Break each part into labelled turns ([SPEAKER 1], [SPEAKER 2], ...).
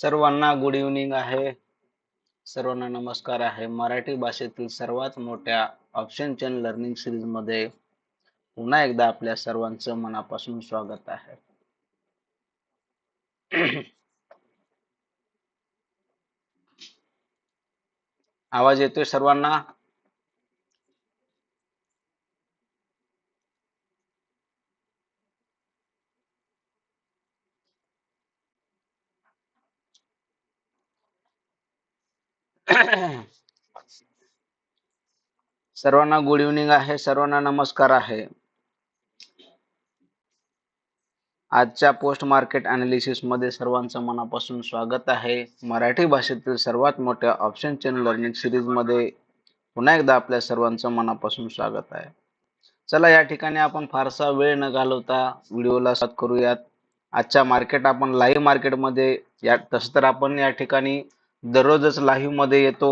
[SPEAKER 1] सर्वांना good evening आहे. सर्वांना नमस्कार आहे. मराठी भाषेतील सर्वात मोठ्या ऑप्शन चेन लर्निंग सिरीजमध्ये पुन्हा एकदा आपल्या सर्वांचं मनापासून स्वागत आहे. आवाज येतोय सर्वांना? सर्वांना गुड इव्हनिंग आहे सर्वांना नमस्कार आहे. आजच्या पोस्ट मार्केट अनालिसिसमध्ये सर्वांचं मनापासून स्वागत आहे. मराठी भाषेतील सर्वात मोठ्या ऑप्शन चेन लर्निंग सिरीजमध्ये पुन्हा एकदा आपल्या सर्वांचं मनापासून स्वागत आहे. चला या ठिकाणी आपण फारसा वेळ न घालवता व्हिडिओला साथ करूयात. आजच्या मार्केट आपण लाईव्ह मार्केटमध्ये या तसं तर आपण या ठिकाणी दररोजच लाईव्हमध्ये येतो.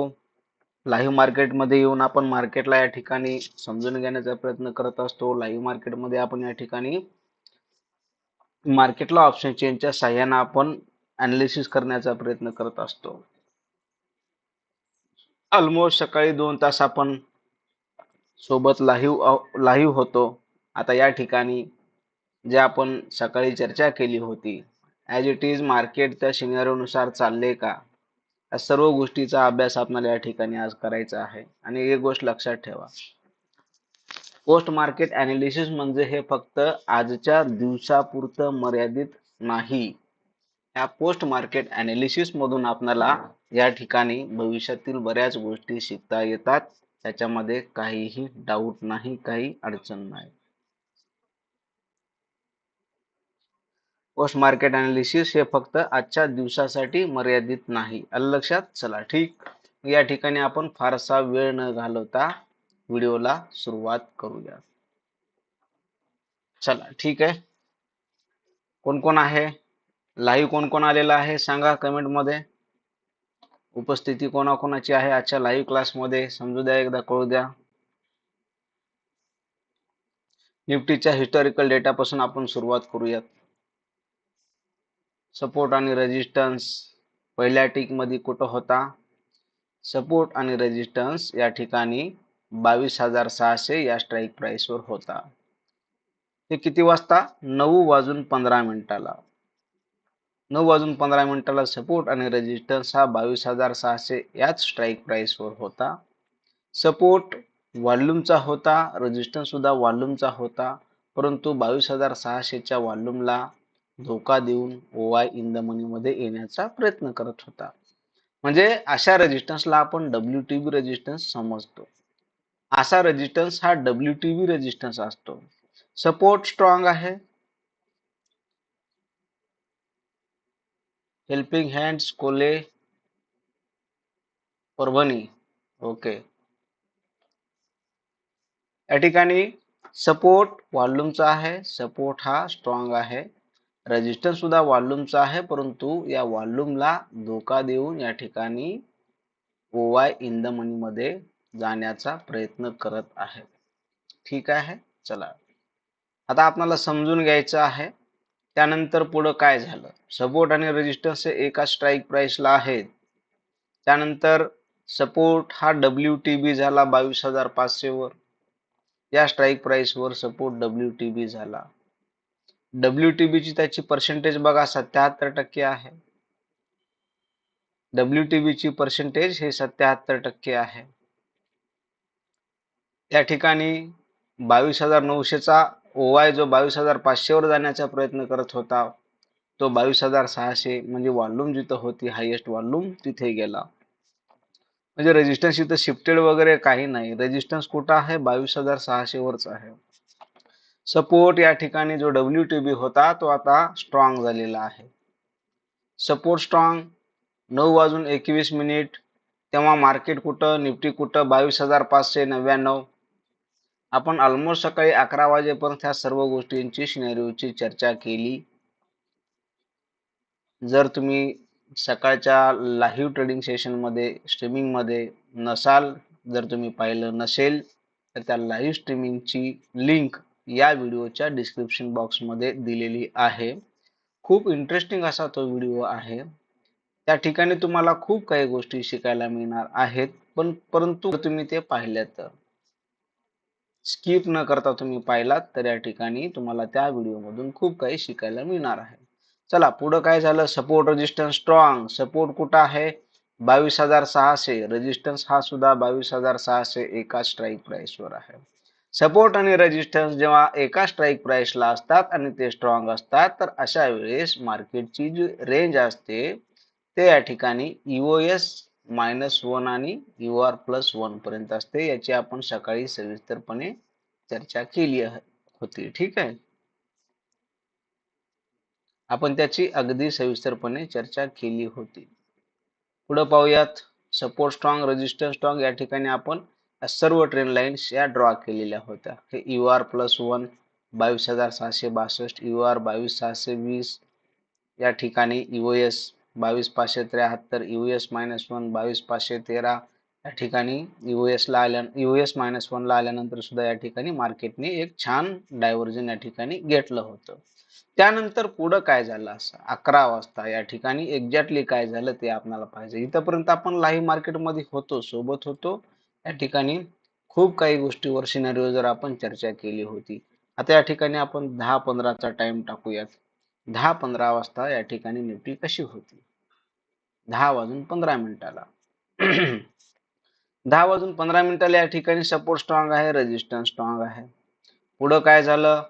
[SPEAKER 1] लाईव्ह मार्केटमध्ये येऊन आपण मार्केटला या ठिकाणी समजून घेण्याचा प्रयत्न करत असतो. लाईव्ह मार्केटमध्ये आपण या ठिकाणी मार्केटला ऑप्शन चेनच्या साह्यानं आपण अनालिसिस करण्याचा प्रयत्न करत असतो. ऑलमोस्ट सकाळी दोन तास आपण सोबत लाईव्ह लाईव्ह होतो. आता या ठिकाणी जे आपण सकाळी चर्चा केली होती ॲज इट इज मार्केट त्या सिनेरिओनुसार चालले का? या सर्व गोष्टीचा अभ्यास आपल्याला या ठिकाणी आज करायचा आहे. आणि एक गोष्ट लक्षात ठेवा. पोस्ट मार्केट अनालिसिस म्हणजे हे फक्त आजच्या दिवसापुरतं मर्यादित नाही. या पोस्ट मार्केट अनालिसिस मधून आपल्याला या ठिकाणी भविष्यातील बऱ्याच गोष्टी शिकता येतात. त्याच्यामध्ये काहीही डाऊट नाही काही अडचण नाही. पोस्ट मार्केट अनालिसिस हे फक्त आजच्या दिवसासाठी मर्यादित नाही. आलं लक्षात? चला ठीक. या ठिकाणी आपण फारसा वेळ न घालवता व्हिडिओला सुरुवात करूया. चला ठीक आहे. कोण कोण आहे? लाईव्ह कोण कोण आलेला आहे सांगा कमेंटमध्ये उपस्थिती कोणाकोणाची आहे आजच्या लाईव्ह क्लासमध्ये समजू द्या एकदा कळू द्या. निफ्टीच्या हिस्टॉरिकल डेटापासून आपण सुरुवात करूयात. सपोर्ट आणि रेजिस्टन्स पहिल्या टीकमध्ये कुठं होता? सपोर्ट आणि रेजिस्टन्स या ठिकाणी बावीस हजार सहाशे या स्ट्राईक प्राईसवर होता. ते किती वाजता? नऊ वाजून पंधरा मिनिटाला. नऊ वाजून पंधरा मिनिटाला सपोर्ट आणि रेजिस्टन्स हा बावीस हजार सहाशे याच स्ट्राईक प्राईसवर होता. सपोर्ट वॉल्यूमचा होता रेजिस्टन्स सुद्धा वॉल्यूमचा होता परंतु बावीस हजार सहाशेच्या वॉल्यूमला धोका देऊन ओवाय इन द मनी मध्ये येण्याचा प्रयत्न करत होता. म्हणजे अशा रेजिस्टन्सला आपण डब्ल्यू टी बी रेजिस्टन्स समजतो. असा रेजिस्टन्स हा डब्ल्यू टी बी रेजिस्टन्स असतो. सपोर्ट स्ट्रॉंग आहे. Helping hands Kole Parbhani. Okay या ठिकाणी सपोर्ट वॉल्यूमचा आहे. सपोर्ट हा स्ट्रॉंग आहे. रेजिस्टन्स सुद्धा वॉल्यूमचा आहे परंतु या वॉल्यूमला धोका देऊन या ठिकाणी ओवाय इन द मनीमध्ये जाण्याचा प्रयत्न करत आहे. ठीक आहे? चला. आता आपल्याला समजून घ्यायचं आहे. त्यानंतर पुढं काय झालं? सपोर्ट आणि रेजिस्टन्स हे एका स्ट्राईक प्राईसला आहेत. त्यानंतर सपोर्ट हा डब्ल्यू टी बी झाला बावीस हजार पाचशे वर या स्ट्राईक प्राईसवर सपोर्ट डब्ल्यू टी बी झाला. डब्ल्यू टी बीची त्याची पर्सेंटेज बघा सत्याहत्तर टक्के आहे. डब्ल्यू टी बीची पर्सेंटेज हे सत्याहत्तर टक्के आहे. या ठिकाणी बावीस हजार नऊशेचा ओवाय जो बावीस हजार पाचशेवर जाण्याचा प्रयत्न करत होता तो बावीस हजार सहाशे म्हणजे वॉल्यूम जिथं होती हायेस्ट वॉल्यूम तिथे गेला. म्हणजे रेजिस्टन्स इथं शिफ्टेड वगैरे काही नाही. रेजिस्टन्स कुठं आहे? बावीस हजार सहाशे वरच आहे. सपोर्ट या ठिकाणी जो डब्ल्यू टी बी होता तो आता स्ट्रॉंग झालेला आहे. सपोर्ट स्ट्रॉंग नऊ वाजून एकवीस मिनिट. तेव्हा मार्केट कुठं निफ्टी कुठं बावीस हजार पाचशे नव्याण्णव. आपण ऑलमोस्ट सकाळी अकरा वाजेपर्यंत ह्या सर्व गोष्टींची सिनेरिओची चर्चा केली. जर तुम्ही सकाळच्या लाईव्ह ट्रेडिंग सेशनमध्ये स्ट्रीमिंगमध्ये नसाल जर तुम्ही पाहिलं नसेल तर त्या लाईव्ह स्ट्रीमिंगची लिंक या व्हिडिओच्या डिस्क्रिप्शन बॉक्समध्ये दिलेली आहे. खूप इंटरेस्टिंग असा तो व्हिडिओ आहे. त्या ठिकाणी तुम्हाला खूप काही गोष्टी शिकायला मिळणार आहेत पण परंतु तुम्ही ते पाहिल्या तर. स्किप न करता तुम्ही पाहिलात तर या ठिकाणी तुम्हाला त्या व्हिडिओमधून खूप काही शिकायला मिळणार आहे. चला पुढं काय झालं? सपोर्ट रेजिस्टन्स स्ट्रॉंग सपोर्ट कुठं आहे? बावीस हजार सहाशे. रेजिस्टन्स हा सुद्धा बावीस हजार सहाशे एका स्ट्राईक प्राईसवर आहे. सपोर्ट आणि रेजिस्टन्स जेव्हा एका स्ट्राईक प्राईसला असतात आणि ते स्ट्रॉंग असतात तर अशा वेळेस मार्केटची जी रेंज असते ते या ठिकाणी ईओएस मायनस वन आणि यू आर प्लस वन पर्यंत असते याची आपण सकाळी सविस्तरपणे चर्चा केली होती. ठीक आहे? आपण त्याची अगदी सविस्तरपणे चर्चा केली होती. पुढे पाहूयात. सपोर्ट स्ट्रॉंग रेजिस्टन्स स्ट्रॉंग या ठिकाणी आपण सर्व ट्रेन लाईन्स या ड्रॉ केलेल्या होत्या. हे यू आर प्लस वन बावीस हजार सहाशे बासष्ट यू आर बावीस सहाशे वीस या ठिकाणी एस बावीस पाचशे त्र्याहत्तर यू एस मायनस वन बावीस पाचशे तेरा या ठिकाणी यू ला आल्या यू एस मायनस ला आल्यानंतर सुद्धा या ठिकाणी मार्केटने एक छान डायव्हर्जन या ठिकाणी घेतलं होतं. त्यानंतर पुढं काय झालं असं? अकरा वाजता या ठिकाणी एक्झॅक्टली काय झालं ते आपल्याला पाहिजे इथंपर्यंत आपण लाईव्ह मार्केटमध्ये होतो सोबत होतो. या ठिकाणी खूप काही गोष्टीवर सिनारिओ जर आपण चर्चा केली होती. आता या ठिकाणी आपण दहा पंधराचा टाइम टाकूयात. दहा पंधरा वाजता या ठिकाणी निफ्टी कशी होती? दहा वाजून पंधरा मिनिटाला. दहा वाजून पंधरा मिनिटाला या ठिकाणी सपोर्ट स्ट्रॉंग आहे रेजिस्टन्स स्ट्रॉंग आहे. पुढं काय झालं?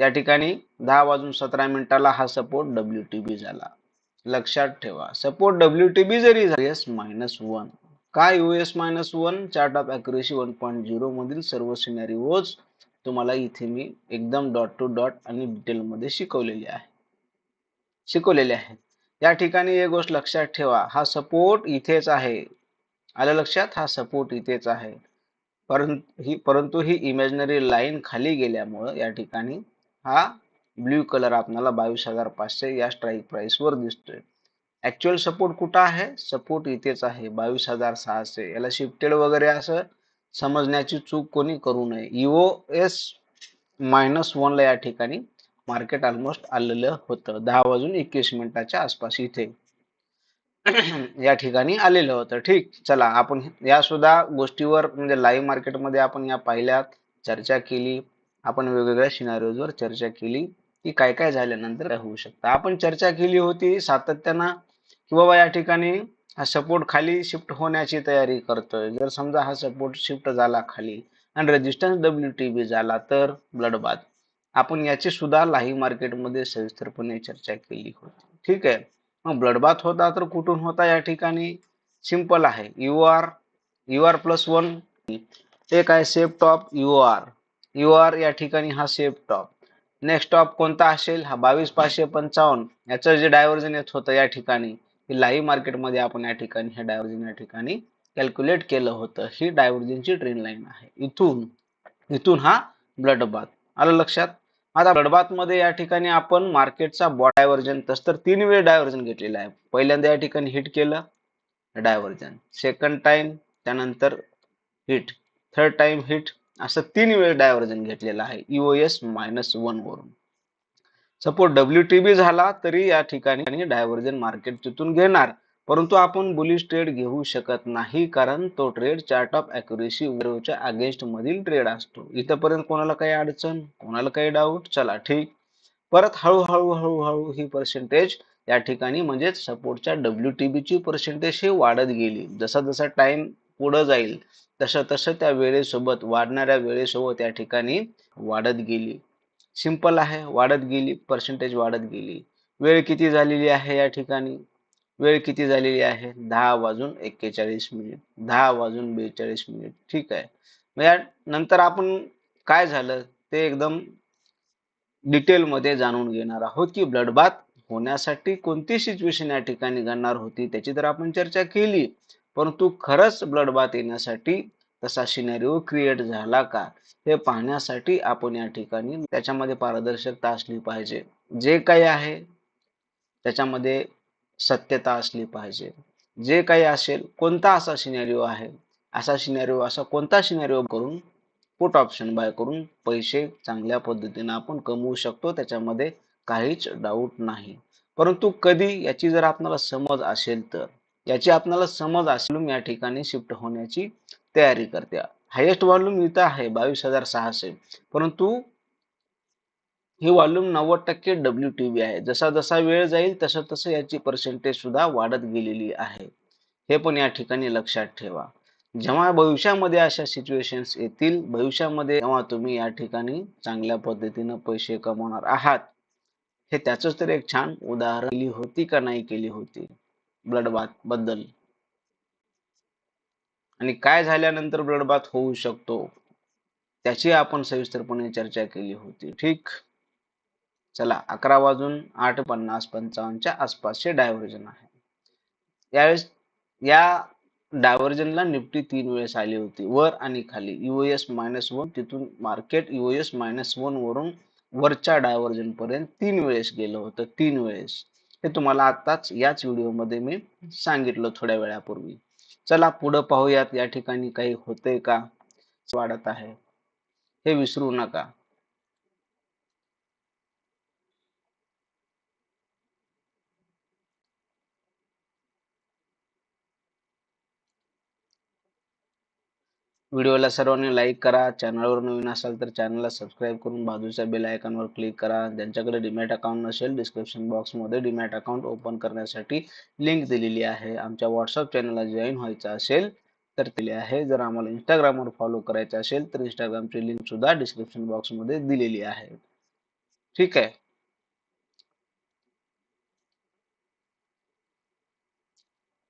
[SPEAKER 1] या ठिकाणी दहा वाजून सतरा मिनिटाला हा सपोर्ट डब्ल्यू टी बी झाला. लक्षात ठेवा सपोर्ट डब्ल्यू टी बी जरी झाली मायनस वन काय U S minus one chart of accuracy one point zero मधील सर्व सिनेरिओज तुम्हाला इथे मी एकदम डॉट टू डॉट आणि डिटेलमध्ये शिकवलेली आहे. शिकवलेले आहे. या ठिकाणी एक गोष्ट लक्षात ठेवा. हा सपोर्ट इथेच आहे. आलं लक्षात? हा सपोर्ट इथेच आहे. परंतु ही परंतु ही इमॅजिनरी लाईन खाली गेल्यामुळं या ठिकाणी हा ब्ल्यू कलर आपल्याला बावीस हजार पाचशे या स्ट्राईक प्राइस वर दिसतोय. ऍक्च्युअल सपोर्ट कुठं आहे? सपोर्ट इथेच आहे. बावीस हजार सहाशे. याला शिफ्टेड वगैरे असं समजण्याची चूक कोणी करू नये. इओ एस मायनस वनला या ठिकाणी मार्केट ऑलमोस्ट आलेलं होतं. दहा वाजून एकवीस मिनिटाच्या आसपास इथे या ठिकाणी आलेलं होतं. ठीक चला आपण या सुद्धा गोष्टीवर म्हणजे लाईव्ह मार्केटमध्ये आपण या पाहिल्यात चर्चा केली. आपण वेगवेगळ्या सिनारिओजवर चर्चा केली की काय काय झाल्यानंतर होऊ शकतं. आपण चर्चा केली होती सातत्यानं की बाबा या ठिकाणी हा सपोर्ट खाली शिफ्ट होण्याची तयारी करतोय. जर समजा हा सपोर्ट शिफ्ट झाला खाली आणि रेजिस्टन्स डब्ल्यू टी बी झाला तर ब्लड बाद आपण याची सुद्धा लाईव्ह मार्केटमध्ये सविस्तरपणे चर्चा केली होती. ठीक आहे. मग ब्लडबाथ होता तर कुठून होता या ठिकाणी? सिंपल आहे. U R U R plus one एक आहे safe top U R U R या ठिकाणी हा सेफ टॉप नेक्स्ट टॉप कोणता असेल? हा बावीस पाचशे पंचावन्न. याचं जे डायव्हर्जन येत होतं या ठिकाणी लाईव्ह मार्केटमध्ये आपण या ठिकाणी हे डायव्हर्जन या ठिकाणी कॅल्क्युलेट केलं होतं. ही डायव्हर्जनची ट्रेन लाईन आहे. इथून इथून हा ब्लडबाथ आलं लक्षात? आता ब्लडमध्ये या ठिकाणी आपण मार्केटचा बॉ डायव्हर्जन तस तर तीन वेळ डायव्हर्जन घेतलेलं आहे. पहिल्यांदा या ठिकाणी हिट केलं डायव्हर्जन सेकंड टाइम त्यानंतर हिट थर्ड टाइम हिट असं तीन वेळ डायव्हर्जन घेतलेलं आहे. ईओएस मायनस वन वरून. सपोज डब्ल्यू टी बी झाला तरी या ठिकाणी डायव्हर्जन मार्केट तिथून घेणार. परंतु आपण बुलिश ट्रेड घेऊ शकत नाही कारण तो ट्रेड चार्ट ऑफ अॅक्युरेसी वेरोच्या अगेन्स्ट मधील ट्रेड असतो. इथपर्यंत कोणाला काही अडचण कोणाला काही डाऊट चला ठीक. परत हळूहळू हळूहळू ही पर्सेंटेज या ठिकाणी म्हणजेच सपोर्टच्या डब्ल्यू टी बीची पर्सेंटेज ही वाढत गेली. जसा जसा टाइम पुढे जाईल तसं तसं त्या वेळेसोबत वाढणाऱ्या वेळेसोबत या ठिकाणी वाढत गेली. सिंपल आहे वाढत गेली पर्सेंटेज वाढत गेली. वेळ किती झालेली आहे या ठिकाणी? वेळ किती झालेली आहे? दहा वाजून एक्केचाळीस मिनिट दहा वाजून बेचाळीस मिनिट ठीक आहे. मग या नंतर आपण काय झालं? ते एकदम डिटेलमध्ये जाणून घेणार आहोत की ब्लडबाथ होण्यासाठी कोणती सिच्युएशन या ठिकाणी घडणार होती? त्याची तर आपण चर्चा केली. परंतु खरंच ब्लडबाथ येण्यासाठी तसा सिनेरिओ क्रिएट झाला का? हे पाहण्यासाठी आपण या ठिकाणी त्याच्यामध्ये पारदर्शकता असली पाहिजे. जे काही आहे त्याच्यामध्ये सत्यता असली पाहिजे. जे काही असेल कोणता असा सिनेरिओ आहे असा सिनेरिओ असा कोणता सिनेरिओ करून पुट ऑप्शन बाय करून पैसे चांगल्या पद्धतीने आपण कमवू शकतो त्याच्यामध्ये काहीच डाऊट नाही. परंतु कधी याची जर आपल्याला समज असेल तर याची आपल्याला समज असेल या ठिकाणी शिफ्ट होण्याची तयारी करते. हायेस्ट व्हॉल्यूम इथं आहे बावीस हजार सहाशे. परंतु ही व्हॉल्यूम नव्वद टक्के डब्ल्यू टी बी आहे. जसा जसा वेळ जाईल तसं तसं याची पर्सेंटेज सुद्धा वाढत गेलेली आहे. हे पण या ठिकाणी लक्षात ठेवा. जेव्हा भविष्यामध्ये अशा सिच्युएशन्स येतील भविष्यामध्ये जेव्हा तुम्ही या ठिकाणी चांगल्या पद्धतीनं पैसे कमवणार आहात हे त्याच तर एक छान उदाहरण केली होती का नाही केली होती? ब्लड बाथबद्दल. आणि काय झाल्यानंतर ब्लडबाथ होऊ शकतो त्याची आपण सविस्तरपणे चर्चा केली होती. ठीक? चला अकरा वाजून आठ पन्नास पंचावन्नच्या आसपासचे डायव्हर्जन आहे. यावेळेस या डायव्हर्जनला निफ्टी तीन वेळेस आली होती. वर आणि खाली. युएस मायनस वन तिथून मार्केट युएस मायनस वन वरून वरच्या डायव्हर्जन पर्यंत तीन वेळेस गेलं होतं. तीन वेळेस. हे तुम्हाला आताच याच व्हिडिओमध्ये मी सांगितलं थोड्या वेळापूर्वी. चला पुढं पाहूयात या ठिकाणी काही होतंय का? वाढत आहे. हे विसरू नका. व्हिडिओला सर्वांनी लाईक करा. चॅनलवर नवीन असाल तर चॅनलला सबस्क्राईब करून बाजूच्या बेल आयकॉनवर क्लिक करा. ज्यांच्याकडे डीमॅट अकाउंट नसेल डिस्क्रिप्शन बॉक्समध्ये डीमॅट अकाउंट ओपन करण्यासाठी लिंक दिलेली आहे. आमच्या व्हॉट्सअप चॅनलला जॉईन व्हायचं असेल तर दिले आहे. जर आम्हाला इंस्टाग्रामवर फॉलो करायचं असेल तर इंस्टाग्रामची लिंक सुद्धा डिस्क्रिप्शन बॉक्समध्ये दिलेली आहे. ठीक आहे.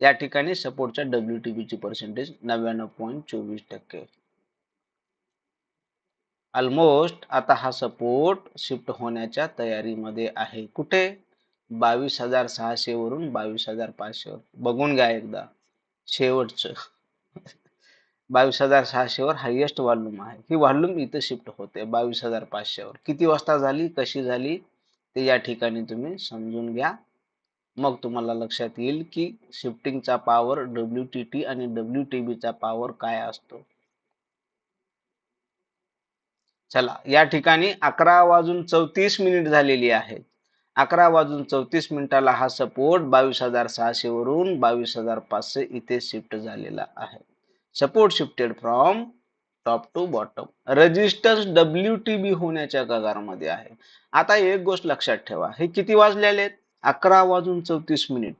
[SPEAKER 1] या ठिकाणी सपोर्टच्या डब्ल्यू टी ची पर्सेंटेज नव्याण्णव पॉईंट चोवीस टक्के. ऑलमोस्ट आता हा सपोर्ट शिफ्ट होण्याच्या तयारीमध्ये आहे. कुठे? बावीस हजार सहाशे वरून बावीस हजार पाचशे वर बघून घ्या एकदा. शेवटचं. बावीस हजार सहाशेवर हायेस्ट हायएस्ट व्हॉल्यूम आहे. ही व्हॉल्यूम इथं शिफ्ट होते. बावीस हजार पाचशेवर. किती वाजता झाली? कशी झाली? ते या ठिकाणी तुम्ही समजून घ्या. मग तुम्हाला लक्षात येईल की शिफ्टिंगचा पॉवर डब्ल्यू टी टी आणि डब्ल्यू टी बीचा पॉवर काय असतो. चला या ठिकाणी अकरा वाजून चौतीस मिनिट झालेली आहे. अकरा वाजून चौतीस मिनिटाला हा सपोर्ट बावीस हजार सहाशे वरून बावीस हजार पाचशे इथे शिफ्ट झालेला आहे. Support shifted from top to bottom resistance W T B होण्याच्या कगारमध्ये आहे. आता एक गोष्ट लक्षात ठेवा. हे किती वाजलेले आहेत? अकरा वाजून चौतीस मिनिट.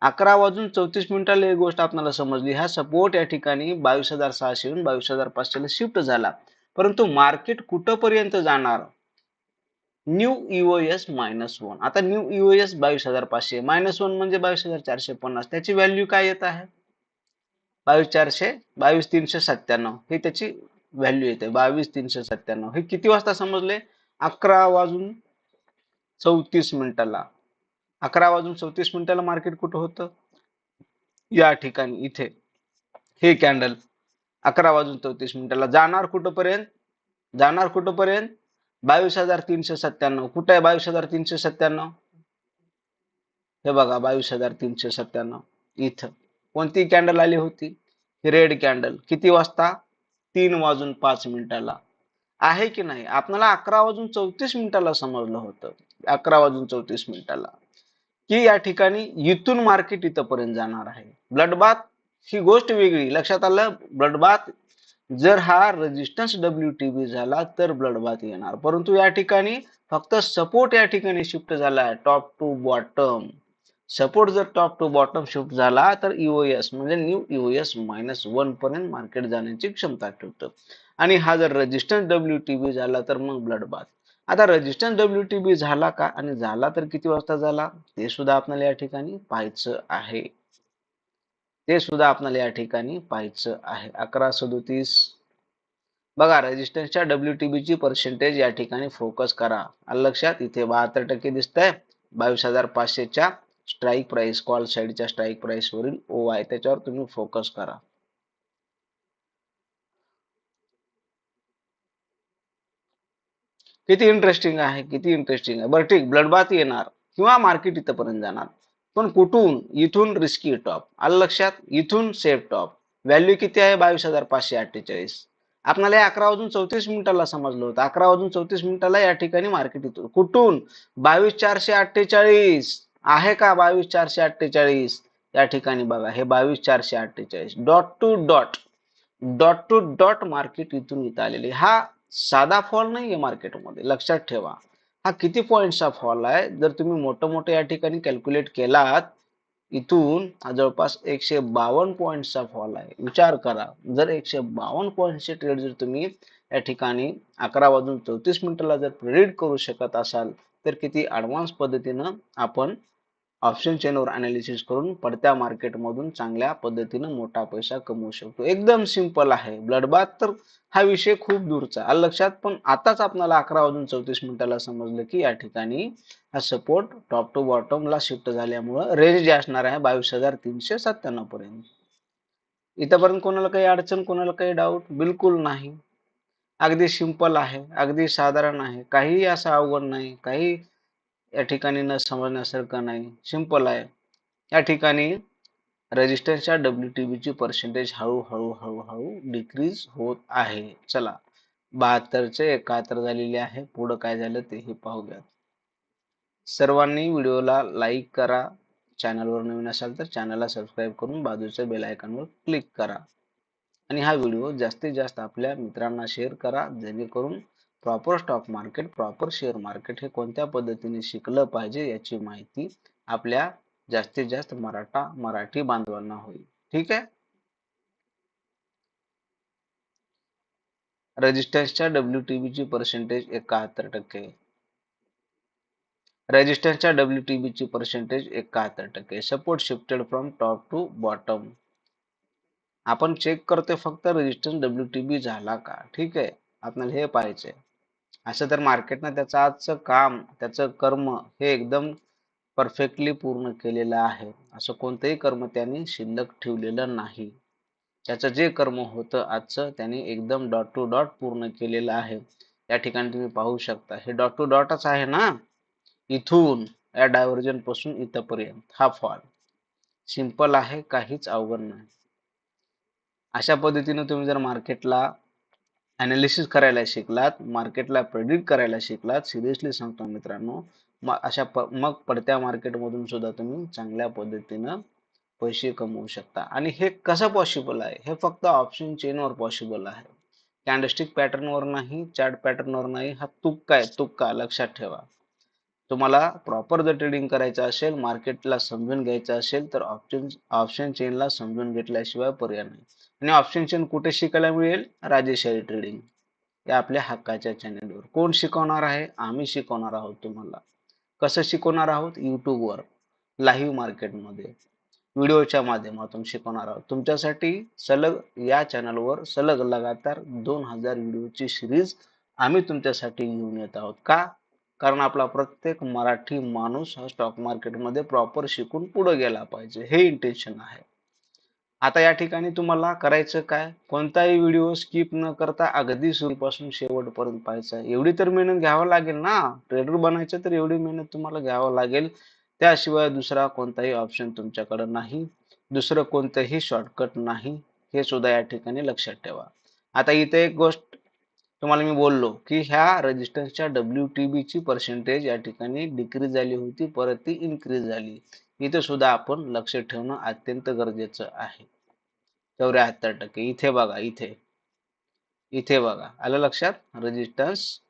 [SPEAKER 1] अकरा वाजून चौतीस मिनिटाला एक गोष्ट आपल्याला समजली हा सपोर्ट या ठिकाणी बावीस हजार सहाशे बावीस हजार पाचशेला शिफ्ट झाला. परंतु मार्केट कुठपर्यंत जाणार? न्यू इओएस मायनस वन आता न्यू युओएस बावीस हजार पाचशे मायनस वन म्हणजे बावीस हजार चारशे पन्नास. त्याची व्हॅल्यू काय येत आहे? बावीस चारशे बावीस तीनशे सत्त्याण्णव. हे त्याची व्हॅल्यू येते. बावीस तीनशे सत्त्याण्णव. हे किती वाजता समजले? अकरा वाजून चौतीस मिनिटाला. अकरा वाजून चौतीस मिनिटाला मार्केट कुठं होतं? या ठिकाणी इथे. हे कॅन्डल अकरा वाजून चौतीस मिनिटाला. जाणार कुठंपर्यंत? जाणार कुठंपर्यंत? बावीस हजार तीनशे सत्त्याण्णव. कुठं आहे बावीस हजार तीनशे सत्त्याण्णव? हे बघा बावीस हजार तीनशे सत्त्याण्णव. इथं. कोणती कॅन्डल आली होती? रेड कॅन्डल किती वाजता? तीन वाजून पाच मिनिटाला. आहे की नाही? आपल्याला अकरा वाजून चौतीस मिनिटाला समजलं होतं. अकरा वाजून चौतीस मिनिटाला. की या ठिकाणी इथून मार्केट इथपर्यंत जाणार आहे. ब्लडबाथ ही गोष्ट वेगळी. लक्षात आलं? ब्लडबाथ जर हा रेजिस्टन्स डब्ल्यू टी बी झाला तर ब्लडबाथ येणार. परंतु या ठिकाणी फक्त सपोर्ट या ठिकाणी शिफ्ट झाला टॉप टू बॉटम सपोर्ट जर टॉप टू बॉटम शिफ्ट झाला तर ईओएस म्हणजे न्यू ईओएस मायनस वन पर्यंत मार्केट जाण्याची क्षमता ठेवतं. आणि हा जर रेजिस्टन्स डब्ल्यू टी बी झाला तर मग ब्लडबाथ आता रेजिस्टन्स डब्ल्यू टी बी झाला का आणि झाला तर किती वाजता झाला? ते सुद्धा आपल्याला या ठिकाणी पाहायचं आहे. ते सुद्धा आपल्याला या ठिकाणी पाहायचं आहे. अकरा सदोतीस. बघा रेजिस्टन्सच्या डब्ल्यू टी बी ची पर्सेंटेज या ठिकाणी फोकस करा. लक्षात इथे बहात्तर टक्के दिसत आहे बावीस हजार पाचशेच्या स्ट्राईक प्राइस कॉल साईडच्या स्ट्राईक प्राइस वरील ओ आहे त्याच्यावर तुम्ही फोकस करा. किती इंटरेस्टिंग आहे किती इंटरेस्टिंग आहे. बरं ठीक ब्लडबाथ येणार किंवा मार्केट इथंपर्यंत जाणार. पण कुठून? इथून रिस्की टॉप आलं लक्षात? इथून सेफ टॉप व्हॅल्यू किती आहे? बावीस हजार पाचशे अठ्ठेचाळीस. आपल्याला अकरा वाजून चौतीस मिनिटाला समजलं होतं. अकरा वाजून चौतीस मिनिटाला या ठिकाणी मार्केट येतो कुठून? बावीस चारशे अठ्ठेचाळीस. आहे का बावीस चारशे अठ्ठेचाळीस? या ठिकाणी बघा. हे बावीस चारशे अठ्ठेचाळीस. Dot two dot dot two dot market इथून इथं आलेले. हा साधा फॉल नाही आहे मार्केटमध्ये लक्षात ठेवा. हा किती पॉईंटचा फॉल आहे? जर तुम्ही मोठं मोठं या ठिकाणी कॅल्क्युलेट केलात इथून हा जवळपास एकशे बावन्न पॉईंटचा फॉल आहे. विचार करा जर एकशे बावन्न पॉईंटचे ट्रेड जर तुम्ही या ठिकाणी अकरा वाजून चौतीस मिनिटाला जर प्रेडिक्ट करू शकत असाल तर किती ॲडव्हान्स पद्धतीनं आपण ऑप्शन चेनवर अनालिसिस करून पडत्या मार्केटमधून चांगल्या पद्धतीनं मोठा पैसा कमवू शकतो. एकदम सिंपल आहे. ब्लडबाथ तर हा विषय खूप दूरचा आलं लक्षात पण आताच आपल्याला अकरा वाजून चौतीस मिनिटाला समजलं की या ठिकाणी हा सपोर्ट टॉप टू बॉटमला शिफ्ट झाल्यामुळं रेंज जे असणार आहे बावीस हजार तीनशे सत्त्याण्णव पर्यंत. इथंपर्यंत कोणाला काही अडचण कोणाला काही डाऊट बिलकुल नाही. अगदी सिंपल आहे. अगदी साधारण आहे. काहीही असं अवघड नाही. काही या ठिकाणी न समजण्यासारखं नाही. सिंपल आहे. या ठिकाणी रेजिस्टन्सच्या डब्ल्यू टी बीची पर्सेंटेज हळूहळू हळूहळू डिक्रीज होत आहे. चला. बहात्तरचे एकाहत्तर झालेले आहे. पुढं काय झालं तेही पाहूयात. सर्वांनी व्हिडिओला लाईक करा. चॅनलवर नवीन असाल तर चॅनलला सबस्क्राईब करून बाजूच्या बेल आयकॉनवर क्लिक करा. आणि हा व्हिडिओ जास्तीत जास्त आपल्या मित्रांना शेअर करा. जेणेकरून proper stock market proper share market हे कोणत्या पद्धतीने शिकलं पाहिजे याची माहिती आपल्या जास्तीत जास्त मराठा मराठी बांधवांना होईल. ठीक आहे? रेजिस्टन्सच्या डब्ल्यू टीबीची पर्सेंटेज एकाहत्तर टक्के. रेजिस्टन्सच्या डब्ल्यू टीबीची पर्सेंटेज एकाहत्तर टक्के. Support shifted from top to bottom आपण चेक करतोय फक्त रेजिस्टन्स डब्ल्यू टीबी झाला का? ठीक आहे? आपल्याला हे पाहायचंय. असं तर मार्केटनं त्याचं आजचं काम त्याचं कर्म हे एकदम परफेक्टली पूर्ण केलेलं आहे. असं कोणतंही कर्म त्यांनी शिल्लक ठेवलेलं नाही. त्याचं जे कर्म होतं आजचं त्यांनी एकदम डॉट टू डॉट पूर्ण केलेलं आहे. या ठिकाणी तुम्ही पाहू शकता. हे डॉट टू डॉटच आहे ना? इथून या डायव्हर्जनपासून इथपर्यंत. हा फॉल सिंपल आहे काहीच अवघड नाही. अशा पद्धतीने तुम्ही जर मार्केटला अनालिसिस करायला शिकलात मार्केटला प्रेडिक्ट करायला शिकलात सिरियसली सांगतो मित्रांनो मग अशा प मग पडत्या मार्केटमधून सुद्धा तुम्ही चांगल्या पद्धतीनं पैसे कमवू शकता. आणि हे कसं पॉसिबल आहे? हे फक्त ऑप्शन चेनवर पॉसिबल आहे. कॅन्डस्टिक पॅटर्नवर नाही चार्ट पॅटर्नवर नाही हा तुक्का आहे तुक्का लक्षात ठेवा. तुम्हाला प्रॉपर जर ट्रेडिंग करायचं असेल मार्केटला समजून घ्यायचं असेल तर ऑप्शन ऑप्शन चेनला समजून घेतल्याशिवाय पर्याय नाही. आणि ऑप्शन चेन कुठे शिकायला मिळेल? राजेशाही ट्रेडिंग या आपल्या हक्काच्या चॅनेलवर कोण शिकवणार आहे? आम्ही शिकवणार आहोत तुम्हाला. कसं शिकवणार आहोत? यूट्यूबवर लाईव्ह मार्केटमध्ये व्हिडिओच्या माध्यमातून शिकवणार आहोत. तुमच्यासाठी सलग या चॅनलवर सलग लगातार दोन हजार व्हिडिओची सिरीज आम्ही तुमच्यासाठी घेऊन येत आहोत. का? कारण आपला प्रत्येक मराठी माणूस हा स्टॉक मार्केटमध्ये प्रॉपर शिकून पुढे गेला पाहिजे हे इंटेन्शन आहे. आता या ठिकाणी तुम्हाला करायचं काय? कोणताही व्हिडिओ स्किप न करता अगदी सुरूपासून शेवटपर्यंत पाहायचा एवढी तर मेहनत घ्यावं लागेल ना? ट्रेडर बनायचं तर एवढी मेहनत तुम्हाला घ्यावं लागेल. त्याशिवाय दुसरा कोणताही ऑप्शन तुमच्याकडे नाही. दुसरं कोणतंही शॉर्टकट नाही. हे सुद्धा या ठिकाणी लक्षात ठेवा. आता इथे एक गोष्ट तुम्हाला मी बोललो की ह्या रेजिस्टन्सच्या डब्ल्यू टी बीची पर्सेंटेज या ठिकाणी डिक्रीज झाली होती परत ती इन्क्रीज झाली. इथे सुद्धा आपण लक्ष ठेवणं अत्यंत गरजेचं आहे. चौऱ्याहत्तर टक्के. इथे बघा इथे. इथे बघा. आलं लक्षात? रेजिस्टन्स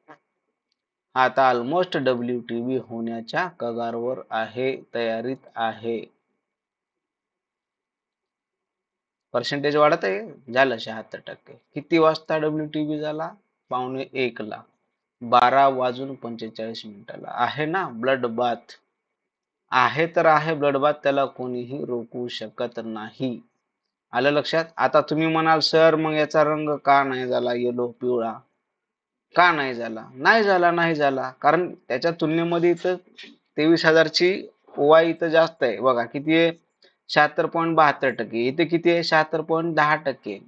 [SPEAKER 1] आता ऑलमोस्ट डब्ल्यू टी बी होण्याच्या कगारवर आहे तयारीत आहे. पर्सेंटेज वाढत आहे झालं शहात्तर टक्के. किती वाजता डब्ल्यू टी बी झाला? पावणे एक ला. बारा वाजून पंचेचाळीस मिनिटाला. आहे ना? Blood bath. आहे तर आहे ब्लड बाथ त्याला कोणीही रोखू शकत नाही. आलं लक्षात? आता तुम्ही म्हणाल सर मग याचा रंग का नाही झाला? येलो पिवळा. का नाही झाला? नाही झाला नाही झाला. कारण त्याच्या तुलनेमध्ये इथं तेवीस हजारची ओवा इथं जास्त आहे. बघा किती आहे? शहात्तर पॉईंट बहात्तर टक्के. इथे किती आहे? शहात्तर पॉईंट दहा टक्के.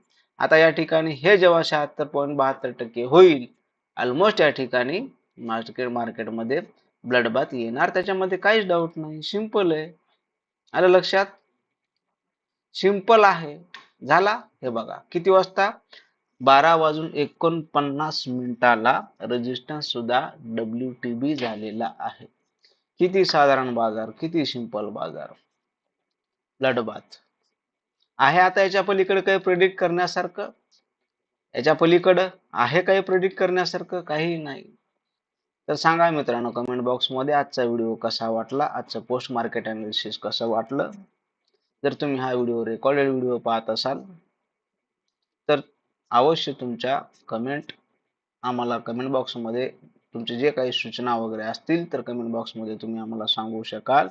[SPEAKER 1] आता या ठिकाणी हे जेव्हा शहात्तर पॉईंट बहात्तर टक्के होईल ऑलमोस्ट या ठिकाणी मार्केट मार्केटमध्ये ब्लडबाथ येणार. त्याच्यामध्ये काहीच डाऊट नाही. सिंपल आहे. आलं लक्षात? सिंपल आहे. झाला? हे बघा. किती वाजता? बारा वाजून एकोणपन्नास मिनिटाला रजिस्टन्स सुद्धा डब्ल्यू टी बी झालेला आहे. किती साधारण बाजार? किती सिंपल बाजार? ब्लडबाथ आहे आता याच्या पलीकडे काही प्रेडिक्ट करण्यासारखं? याच्या पलीकडं आहे काही प्रेडिक्ट करण्यासारखं? काही नाही. तर सांगा मित्रांनो कमेंट बॉक्समध्ये आजचा व्हिडिओ कसा वाटला? आजचं पोस्ट मार्केट अनालिसिस कसं वाटलं? जर तुम्ही हा व्हिडिओ रेकॉर्डेड व्हिडिओ पाहत असाल तर अवश्य तुमच्या कमेंट आम्हाला कमेंट बॉक्समध्ये तुमचे जे काही सूचना वगैरे असतील तर कमेंट बॉक्समध्ये तुम्ही आम्हाला सांगू शकाल.